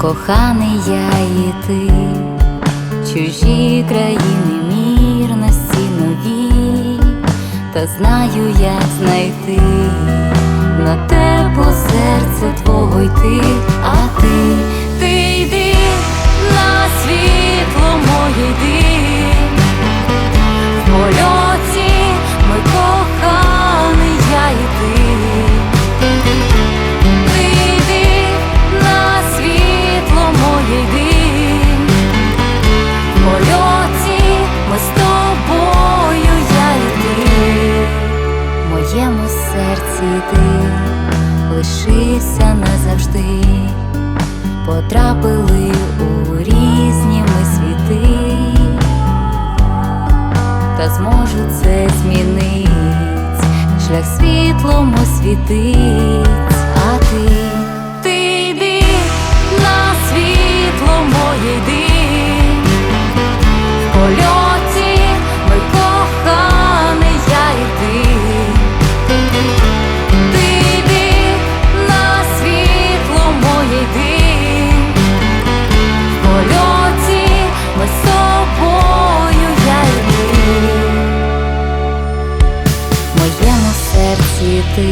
коханий я і ти, чужі країни, мірності нові, та знаю, як знайти. На тепло моєму серці ти лишився назавжди. Потрапили у різні ми світи та зможу це змінить, шлях світлом освітить, серці ти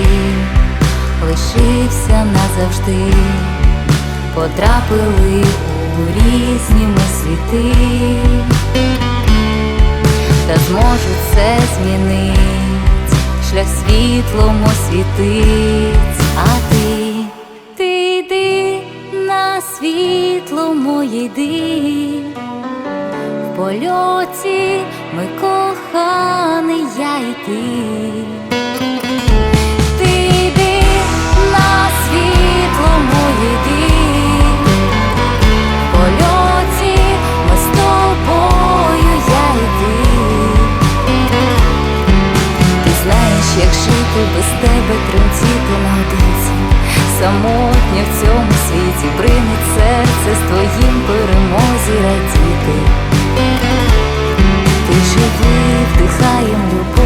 лишився назавжди, потрапили у різні ми світи, та зможу це змінить, шлях світлом освітить, а ти, ти йди на світло моє йди. В польоті ми коханий я і. Ти як без тебе, тремтіти наодинці. Самотньо в цьому світі бринить серце з твоїм перемозі радіти. Ти живи, вдихаєм любов,